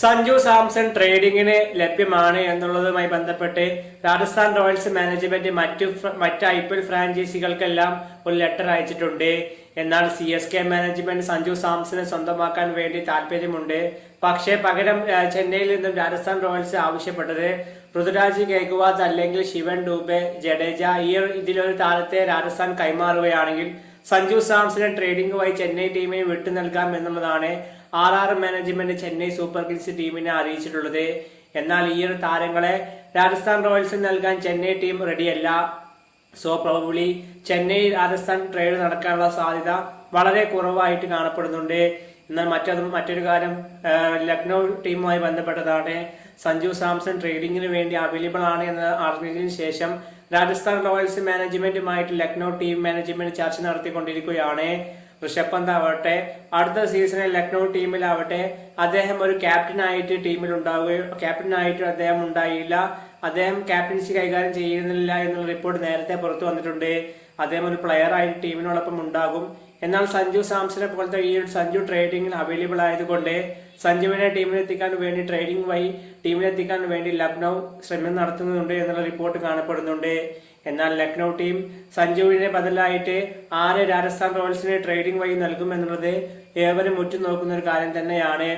സഞ്ജു സാംസൺ ട്രേഡിങ്ങിന് ലഭ്യമാണ് എന്നുള്ളതുമായി ബന്ധപ്പെട്ട് Rajasthan Royals management മറ്റു മറ്റ് ഐ പി എൽ ഫ്രാഞ്ചൈസികൾക്കെല്ലാം ഒരു ലെറ്റർ അയച്ചിട്ടുണ്ട്. എന്നാൽ C S K management Sanju സാംസനെ സ്വന്തമാക്കാൻ വേണ്ടി താല്പര്യമുണ്ട്. പക്ഷേ പകരം ചെന്നൈയിൽ നിന്നും രാജസ്ഥാൻ റോയൽസ് ആവശ്യപ്പെട്ടത് പൃഥ്വിരാജ് ഗേക്വാദ് അല്ലെങ്കിൽ ശിവൻ ഡൂബെ ജഡേജ ഈ ഇതിലൊരു താരത്തെ രാജസ്ഥാൻ കൈമാറുകയാണെങ്കിൽ സഞ്ജു സാംസണെ ട്രേഡിംഗുമായി ചെന്നൈ ടീമിന് വിട്ടു നൽകാം എന്നുള്ളതാണ് R R management Chennai super kings ടീമിനെ അറിയിച്ചിട്ടുള്ളത്. എന്നാൽ ഈ ഒരു താരങ്ങളെ രാജസ്ഥാൻ റോയൽസിന് നൽകാൻ Chennai team റെഡിയല്ല. So probably Chennai Rajasthan trade നടക്കാനുള്ള സാധ്യത വളരെ കുറവായിട്ട് കാണപ്പെടുന്നുണ്ട്. എന്നാൽ മറ്റൊരു മറ്റൊരു കാര്യം ലക്നൗ ടീമുമായി ബന്ധപ്പെട്ടതാണ്. സഞ്ജു സാംസൺ ട്രേഡിങ്ങിന് വേണ്ടി അവൈലബിൾ ആണ് എന്ന് അറിഞ്ഞതിന് ശേഷം രാജസ്ഥാൻ റോയൽസ് മാനേജ്മെന്റുമായിട്ട് ലക്നൗ ടീം മാനേജ്മെന്റ് ചർച്ച നടത്തിക്കൊണ്ടിരിക്കുകയാണ്. ഋഷഭ് പന്ത് ആവട്ടെ അടുത്ത സീസണിൽ ലക്നൌ ടീമിലാവട്ടെ അദ്ദേഹം ഒരു ക്യാപ്റ്റനായിട്ട് ടീമിൽ ഉണ്ടാവുകയോ ക്യാപ്റ്റനായിട്ട് അദ്ദേഹം ഉണ്ടായില്ല. അദ്ദേഹം ക്യാപ്റ്റൻസി കൈകാര്യം ചെയ്യുന്നില്ല എന്നുള്ള റിപ്പോർട്ട് നേരത്തെ പുറത്തു വന്നിട്ടുണ്ട്. അദ്ദേഹം ഒരു പ്ലെയർ ആയിട്ട് ടീമിനോടൊപ്പം ഉണ്ടാകും. എന്നാൽ സഞ്ജു സാംസനെ പോലത്തെ ഈ ഒരു സഞ്ജു ട്രേഡിംഗിൽ അവൈലബിൾ ആയതുകൊണ്ട് സഞ്ജുവിനെ ടീമിലെത്തിക്കാൻ വേണ്ടി ട്രേഡിംഗ് വഴി ടീമിലെത്തിക്കാൻ വേണ്ടി ലക്നൗ ശ്രമം നടത്തുന്നുണ്ട് എന്നുള്ള റിപ്പോർട്ട് കാണപ്പെടുന്നുണ്ട്. എന്നാൽ ലക്നൗ ടീം സഞ്ജുവിനെ ബദലായിട്ട് ആരെ രാജസ്ഥാൻ റോയൽസിനെ ട്രേഡിംഗ് വഴി നൽകുമെന്നുള്ളത് ഏവരും ഉറ്റുനോക്കുന്ന ഒരു കാര്യം തന്നെയാണ്.